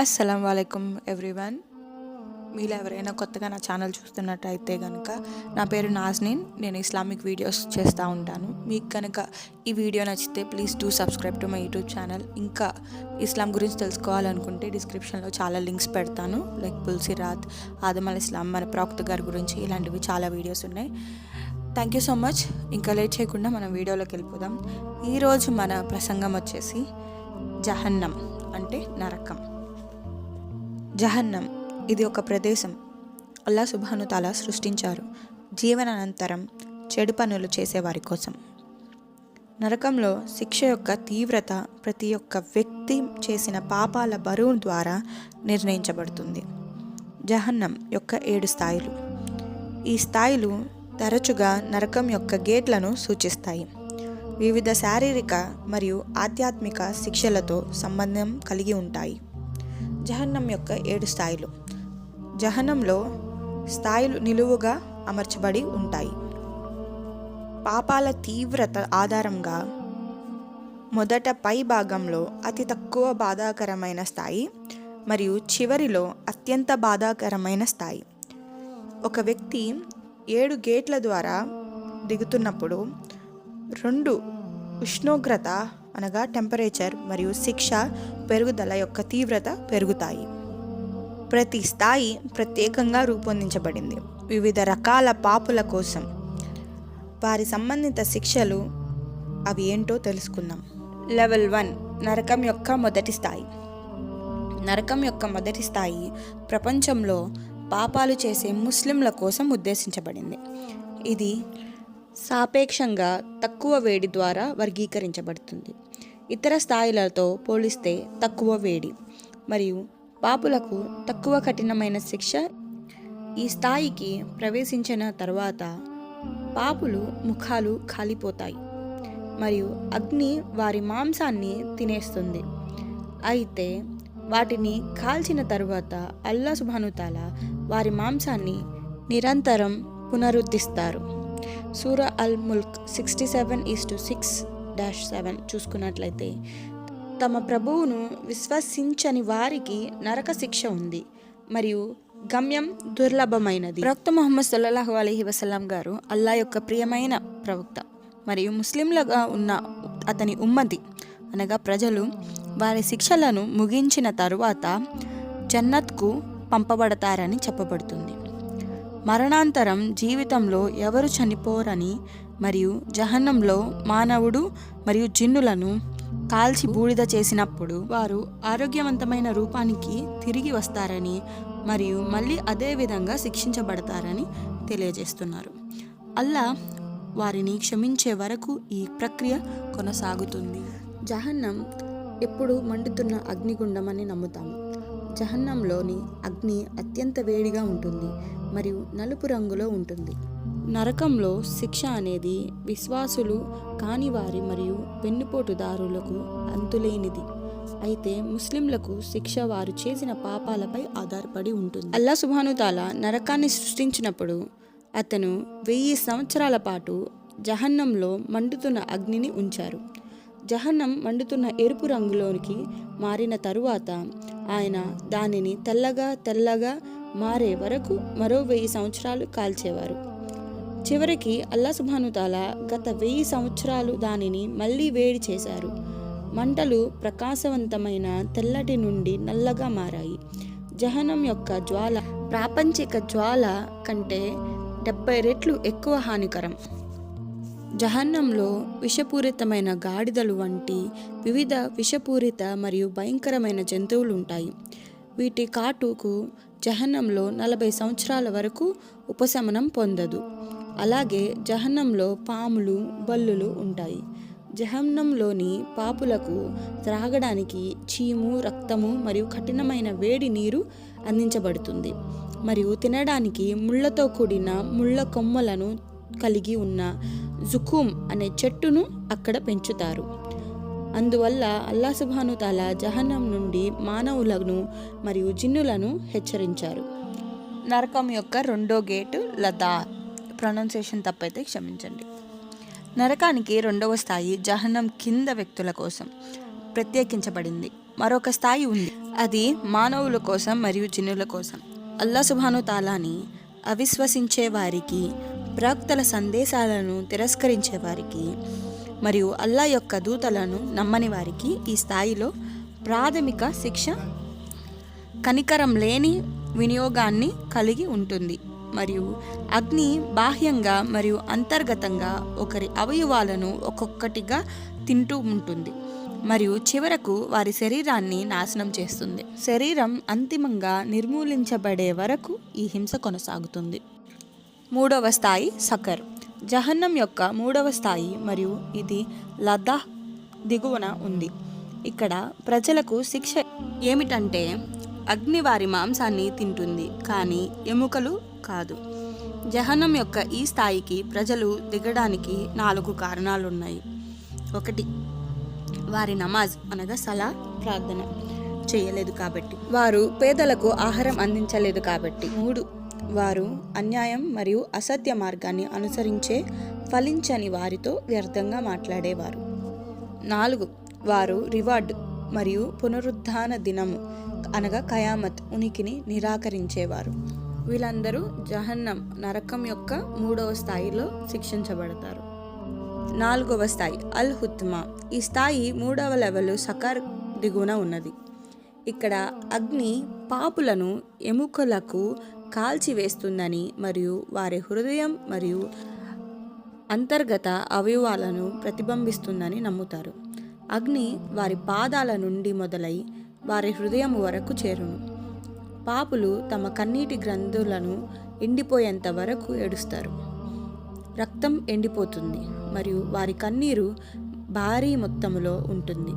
అస్సలం వాలేకుమ్ ఎవ్రీవన్. మీలో ఎవరైనా కొత్తగా నా ఛానల్ చూస్తున్నట్టయితే కనుక నా పేరు నాజ్నీన్. నేను ఇస్లామిక్ వీడియోస్ చేస్తూ ఉంటాను. మీకు కనుక ఈ వీడియో నచ్చితే please do subscribe to my YouTube channel. ఇంకా ఇస్లాం గురించి తెలుసుకోవాలనుకుంటే డిస్క్రిప్షన్లో చాలా లింక్స్ పెడతాను. లైక్ పుల్సిరాత్ ఆదమ్ అల్ ఇస్లాం మన ప్రాక్త గారి గురించి ఇలాంటివి చాలా వీడియోస్ ఉన్నాయి. Thank you so much. ఇంకా లేట్ చేయకుండా మనం వీడియోలోకి వెళ్ళిపోదాం. ఈరోజు మన ప్రసంగం వచ్చేసి జహన్నం అంటే నరకం. జహన్నం ఇది ఒక ప్రదేశం. అల్లా సుభాను తాలా సృష్టించారు. జీవనానంతరం చెడు పనులు చేసేవారి కోసం. నరకంలో శిక్ష యొక్క తీవ్రత ప్రతి ఒక్క వ్యక్తి చేసిన పాపాల బరువు ద్వారా నిర్ణయించబడుతుంది. జహన్నం యొక్క ఏడు స్థాయిలు. ఈ స్థాయిలు తరచుగా నరకం యొక్క గేట్లను సూచిస్తాయి. వివిధ శారీరక మరియు ఆధ్యాత్మిక శిక్షలతో సంబంధం కలిగి ఉంటాయి. జహన్నం యొక్క ఏడు స్థాయిలు. జహనంలో స్థాయిలు నిలువుగా అమర్చబడి ఉంటాయి. పాపాల తీవ్రత ఆధారంగా మొదట పై భాగంలో అతి తక్కువ బాధాకరమైన స్థాయి మరియు చివరిలో అత్యంత బాధాకరమైన స్థాయి. ఒక వ్యక్తి ఏడు గేట్ల ద్వారా దిగుతున్నప్పుడు రెండు ఉష్ణోగ్రత అనగా టెంపరేచర్ మరియు శిక్ష పెరుగుదల యొక్క తీవ్రత పెరుగుతాయి. ప్రతి స్థాయి ప్రత్యేకంగా రూపొందించబడింది. వివిధ రకాల పాపుల కోసం. వారి సంబంధిత శిక్షలు అవి ఏంటో తెలుసుకుందాం. లెవెల్ వన్ నరకం యొక్క మొదటి స్థాయి. నరకం యొక్క మొదటి స్థాయి ప్రపంచంలో పాపాలు చేసే ముస్లింల కోసం ఉద్దేశించబడింది. ఇది సాపేక్షంగా తక్కువ వేడి ద్వారా వర్గీకరించబడుతుంది. ఇతర స్థాయిలతో పోలిస్తే తక్కువ వేడి మరియు పాపులకు తక్కువ కఠినమైన శిక్ష ఈ స్థాయికి ప్రవేశించిన తర్వాత పాపులు ముఖాలు కాలిపోతాయి మరియు అగ్ని వారి మాంసాన్ని తినేస్తుంది. అయితే వాటిని కాల్చిన తర్వాత అల్లా సుభానుతాల వారి మాంసాన్ని నిరంతరం పునరుద్ధిస్తారు. సూర అల్ Mulk sixty seven is to six dash seven చూసుకున్నట్లయితే తమ ప్రభువును విశ్వసించని వారికి నరక శిక్ష ఉంది. మరియు గమ్యం దుర్లభమైనది. ప్రవక్త మొహమ్మద్ సల్లాహు అలహి వసల్లం గారు అల్లా యొక్క ప్రియమైన ప్రవక్త మరియు ముస్లింలుగా ఉన్న అతని ఉమ్మతి అనగా ప్రజలు వారి శిక్షలను ముగించిన తరువాత జన్నత్కు పంపబడతారని చెప్పబడుతుంది. మరణాంతరం జీవితంలో ఎవరు చనిపోరని మరియు జహన్నంలో మానవుడు మరియు జిన్నులను కాల్చి బూడిద చేసినప్పుడు వారు ఆరోగ్యవంతమైన రూపానికి తిరిగి వస్తారని మరియు మళ్ళీ అదే విధంగా శిక్షించబడతారని తెలియజేస్తున్నారు. అల్లా వారిని క్షమించే వరకు ఈ ప్రక్రియ కొనసాగుతుంది. జహన్నం ఎప్పుడు మండుతున్న అగ్నిగుండం అని నమ్ముతాము. జహన్నంలోని అగ్ని అత్యంత వేడిగా ఉంటుంది మరియు నలుపు రంగులో ఉంటుంది. నరకంలో శిక్ష అనేది విశ్వాసులు కానివారి మరియు వెన్నుపోటుదారులకు అంతులేనిది. అయితే ముస్లింలకు శిక్ష వారు చేసిన పాపాలపై ఆధారపడి ఉంటుంది. అల్లా సుభానుతాల నరకాన్ని సృష్టించినప్పుడు అతను వెయ్యి సంవత్సరాల పాటు జహన్నంలో మండుతున్న అగ్నిని ఉంచారు. జహన్నం మండుతున్న ఎరుపు రంగులోనికి మారిన తరువాత ఆయన దానిని తెల్లగా తెల్లగా మారే వరకు మరో వెయ్యి సంవత్సరాలు కాల్చేవారు. చివరికి అల్లా సుభానుతాల గత వెయ్యి సంవత్సరాలు దానిని మళ్ళీ వేడి చేశారు. మంటలు ప్రకాశవంతమైన తెల్లటి నుండి నల్లగా మారాయి. జహనం యొక్క జ్వాల ప్రాపంచిక జ్వాల కంటే డెబ్బై రెట్లు ఎక్కువ హానికరం. జహన్నంలో విషపూరితమైన గాడిదలు వంటి వివిధ విషపూరిత మరియు భయంకరమైన జంతువులు ఉంటాయి వీటి కాటుకు జహన్నంలో నలభై సంవత్సరాల వరకు ఉపశమనం పొందదు. అలాగే జహన్నంలో పాములు బల్లులు ఉంటాయి. జహన్నంలోని పాపులకు త్రాగడానికి చీము రక్తము మరియు కఠినమైన వేడి నీరు అందించబడుతుంది. మరియు తినడానికి ముళ్ళతో కూడిన ముళ్ళ కొమ్మలను కలిగి ఉన్న జుకుమ్ అనే చెట్టును అక్కడ పెంచుతారు. అందువల్ల అల్లా సుబ్హాను తాలా జహన్నం నుండి మానవులను మరియు జిన్నులను హెచ్చరించారు. నరకం యొక్క రెండో గేటు లదా ప్రొనౌన్సియేషన్ తప్పైతే క్షమించండి. నరకానికి రెండవ స్థాయి జహనం కింద వ్యక్తుల కోసం ప్రత్యేకించబడింది. మరొక స్థాయి ఉంది. అది మానవుల కోసం మరియు జిన్నుల కోసం. అల్లా సుభాను తాలాని అవిశ్వసించే వారికి ప్రవక్తల సందేశాలను తిరస్కరించే వారికి మరియు అల్లా యొక్క దూతలను నమ్మని వారికి ఈ స్థాయిలో ప్రాథమిక శిక్ష కనికరం లేని వినియోగాన్ని కలిగి ఉంటుంది. మరియు అగ్ని బాహ్యంగా మరియు అంతర్గతంగా ఒకరి అవయవాలను ఒక్కొక్కటిగా తింటూ ఉంటుంది మరియు చివరకు వారి శరీరాన్ని నాశనం చేస్తుంది. శరీరం అంతిమంగా నిర్మూలించబడే వరకు ఈ హింస కొనసాగుతుంది. మూడవ స్థాయి సకర్. జహన్నం యొక్క మూడవ స్థాయి మరియు ఇది లద్దాఖ్ దిగువన ఉంది. ఇక్కడ ప్రజలకు శిక్ష ఏమిటంటే అగ్ని వారి మాంసాన్ని తింటుంది కానీ ఎముకలు కాదు. జహనం యొక్క ఈ స్థాయికి ప్రజలు దిగడానికి నాలుగు కారణాలున్నాయి. ఒకటి వారి నమాజ్ అనగా సలా ప్రార్థన చేయలేదు కాబట్టి. వారు పేదలకు ఆహారం అందించలేదు కాబట్టి. మూడు వారు అన్యాయం మరియు అసత్య మార్గాన్ని అనుసరించే ఫలించని వారితో వ్యర్థంగా మాట్లాడేవారు. నాలుగు వారు రివార్డ్ మరియు పునరుద్ధాన దినము అనగా కయామత్ ఉనికిని నిరాకరించేవారు. వీళ్ళందరూ జహన్నం నరకం యొక్క మూడవ స్థాయిలో శిక్షించబడతారు. నాలుగవ స్థాయి అల్ హుత్మా ఈ స్థాయి మూడవ లెవెల్ సకార్ దిగువన ఉన్నది. ఇక్కడ అగ్ని పాపులను ఎముకలకు కాల్చివేస్తుందని మరియు వారి హృదయం మరియు అంతర్గత అవయవాలను ప్రతిబింబిస్తుందని నమ్ముతారు. అగ్ని వారి పాదాల నుండి మొదలై వారి హృదయం వరకు చేరును. పాపులు తమ కన్నీటి గ్రంథులను ఎండిపోయేంత వరకు ఏడుస్తారు. రక్తం ఎండిపోతుంది మరియు వారి కన్నీరు భారీ మొత్తములో ఉంటుంది.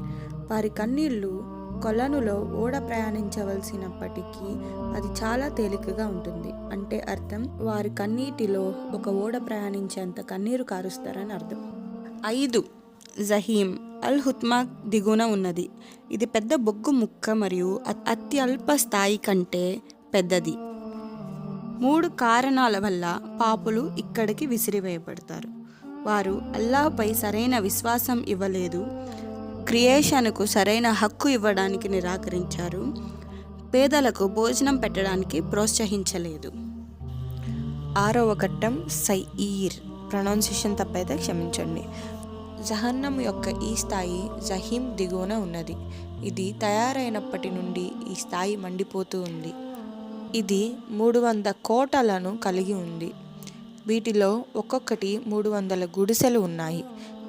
వారి కన్నీళ్ళు కొలనులో ఓడ ప్రయాణించవలసినప్పటికీ అది చాలా తేలికగా ఉంటుంది. అంటే అర్థం వారి కన్నీటిలో ఒక ఓడ ప్రయాణించేంత కన్నీరు కారుస్తారని అర్థం. ఐదు జహీం. అల్ హుత్మాక్ దిగువన ఉన్నది. ఇది పెద్ద బొగ్గు ముక్క మరియు అతి అత్యల్ప స్థాయి కంటే పెద్దది. మూడు కారణాల వల్ల పాపులు ఇక్కడికి విసిరివేయబడతారు. వారు అల్లాహపై సరైన విశ్వాసం ఇవ్వలేదు. క్రియేషన్కు సరైన హక్కు ఇవ్వడానికి నిరాకరించారు. పేదలకు భోజనం పెట్టడానికి ప్రోత్సహించలేదు. ఆరవ ఘట్టం సైఈర్ ప్రొనౌన్సియేషన్ తప్పైతే క్షమించండి. జహన్నం యొక్క ఈ స్థాయి జహీం దిగువన ఉన్నది. ఇది తయారైనప్పటి నుండి ఈ స్థాయి మండిపోతూ ఉంది. ఇది మూడు వంద కోటలను కలిగి ఉంది. వీటిలో ఒక్కొక్కటి మూడు వందల గుడిసెలు ఉన్నాయి.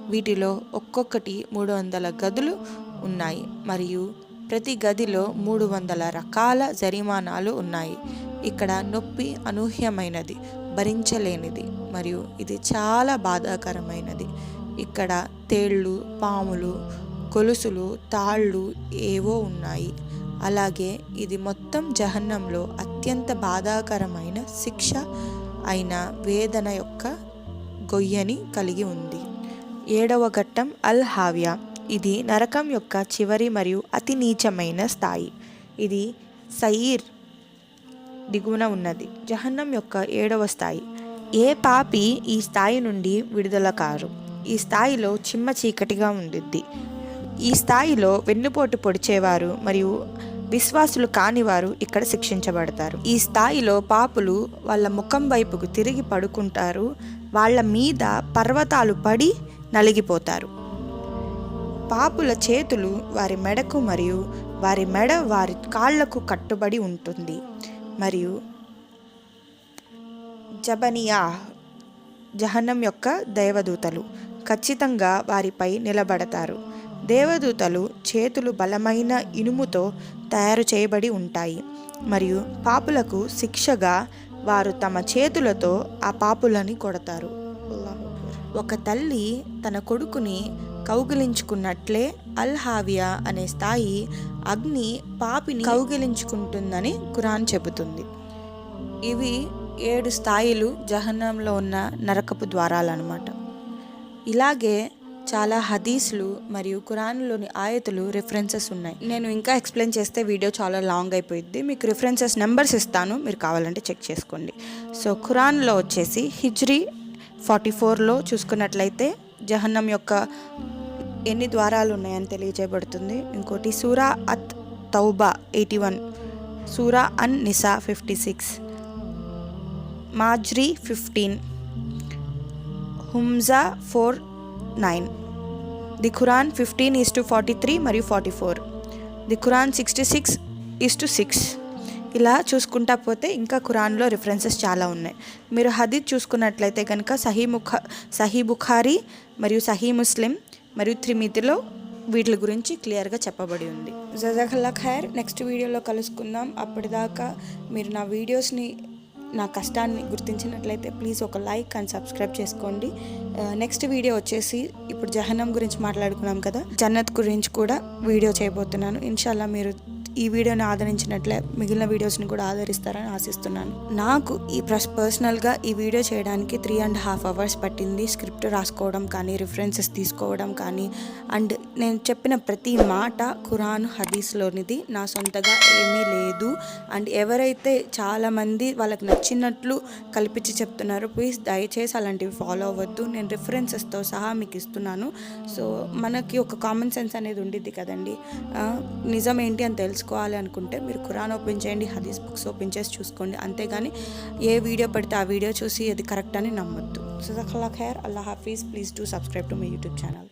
వీటిలో ఒక్కొక్కటి మూడు వందల గదులు ఉన్నాయి. మరియు ప్రతి గదిలో మూడు వందల రకాల జరిమానాలు ఉన్నాయి. ఇక్కడ నొప్పి అనూహ్యమైనది భరించలేనిది మరియు ఇది చాలా బాధాకరమైనది. ఇక్కడ తేళ్ళు పాములు గొలుసులు తాళ్ళు ఏవో ఉన్నాయి. అలాగే ఇది మొత్తం జహన్నంలో అత్యంత బాధాకరమైన శిక్ష అయిన వేదన యొక్క గొయ్యని కలిగి ఉంది. ఏడవ ఘట్టం అల్ హావ్యా. ఇది నరకం యొక్క చివరి మరియు అతి నీచమైన స్థాయి. ఇది సయీర్ దిగువన ఉన్నది. జహన్నం యొక్క ఏడవ స్థాయి. ఏ పాపి ఈ స్థాయి నుండి విడుదల కారు? ఈ స్థాయిలో చిమ్మ చీకటిగా ఉండిద్ది. ఈ స్థాయిలో వెన్నుపోటు పొడిచేవారు మరియు విశ్వాసులు కానివారు ఇక్కడ శిక్షించబడతారు. ఈ స్థాయిలో పాపులు వాళ్ళ ముఖం వైపుకు తిరిగి పడుకుంటారు. వాళ్ళ మీద పర్వతాలు పడి నలిగిపోతారు. పాపుల చేతులు వారి మెడకు మరియు వారి మెడ వారి కాళ్ళకు కట్టుబడి ఉంటుంది. మరియు జబనియా జహన్నం యొక్క దైవదూతలు. ఖచ్చితంగా వారిపై నిలబడతారు. దేవదూతలు చేతులు బలమైన ఇనుముతో తయారు చేయబడి ఉంటాయి. మరియు పాపులకు శిక్షగా వారు తమ చేతులతో ఆ పాపులని కొడతారు. ఒక తల్లి తన కొడుకుని కౌగిలించుకున్నట్లే అల్హావియా అనే స్థాయి అగ్ని పాపిని కౌగిలించుకుంటుందని ఖురాన్ చెబుతుంది. ఇవి ఏడు స్థాయిలు జహన్నంలో ఉన్న నరకపు ద్వారాలన్నమాట. ఇలాగే చాలా హదీస్లు మరియు ఖురాన్లోని ఆయతులు రిఫరెన్సెస్ ఉన్నాయి. నేను ఇంకా ఎక్స్ప్లెయిన్ చేస్తే వీడియో చాలా లాంగ్ అయిపోయింది మీకు రిఫరెన్సెస్ నెంబర్స్ ఇస్తాను. మీరు కావాలంటే చెక్ చేసుకోండి. సో ఖురాన్లో వచ్చేసి హిజ్రీ ఫార్టీ ఫోర్లో చూసుకున్నట్లయితే జహన్నం యొక్క ఎన్ని ద్వారాలు ఉన్నాయని తెలియజేయబడుతుంది. ఇంకోటి సూరా అత్ తౌబా ఎయిటీ వన్ సూరా అన్ నిసా ఫిఫ్టీ సిక్స్ మాజ్రీ fifteen హుమ్జా four nine. The Quran fifteen is to forty three మరియు forty four. The Quran sixty six is to six. ఇలా చూసుకుంటా పోతే ఇంకా ఖురాన్లో రిఫరెన్సెస్ చాలా ఉన్నాయి. మీరు హదీద్ చూసుకున్నట్లయితే కనుక సహీ ముఖ సహీ బుఖారీ మరియు సహీ ముస్లిం మరియు త్రిమితిలో వీటి గురించి క్లియర్గా చెప్పబడి ఉంది. జజాఖల్లా ఖైర్. నెక్స్ట్ వీడియోలో కలుసుకుందాం. అప్పటిదాకా మీరు నా వీడియోస్ని నా కష్టాన్ని గుర్తించినట్లయితే ప్లీజ్ ఒక లైక్ అండ్ సబ్స్క్రైబ్ చేసుకోండి. నెక్స్ట్ వీడియో వచ్చేసి ఇప్పుడు జహనం గురించి మాట్లాడుకున్నాం కదా జన్నత్ గురించి కూడా వీడియో చేయబోతున్నాను. ఇన్షాల్లా మీరు ఈ వీడియోని ఆదరించినట్లే మిగిలిన వీడియోస్ని కూడా ఆదరిస్తారని ఆశిస్తున్నాను. నాకు ఈ ప్రస్ పర్సనల్గా ఈ వీడియో చేయడానికి త్రీ అండ్ హాఫ్ అవర్స్ పట్టింది. స్క్రిప్ట్ రాసుకోవడం కానీ రిఫరెన్సెస్ తీసుకోవడం కానీ అండ్ నేను చెప్పిన ప్రతి మాట ఖురాన్ హదీస్లోనిది. నా సొంతగా ఏమీ లేదు. అండ్ ఎవరైతే చాలామంది వాళ్ళకి నచ్చినట్లు కల్పించి చెప్తున్నారో ప్లీజ్ దయచేసి అలాంటివి ఫాలో అవ్వద్దు. నేను రిఫరెన్సెస్తో సహా మీకు ఇస్తున్నాను. సో మనకి ఒక కామన్ సెన్స్ అనేది ఉండిద్ది కదండి. నిజం ఏంటి అని తెలుసుకోవాలి అనుకుంటే మీరు ఖురాన్ ఓపెన్ చేయండి హదీస్ బుక్స్ ఓపెన్ చేసి చూసుకోండి. అంతేగాని ఏ వీడియో పడితే ఆ వీడియో చూసి అది కరెక్ట్ అని నమ్మొద్దు. సుజాఖల్లా ఖైర్. అల్లా Hafeez. Please do subscribe to my YouTube channel.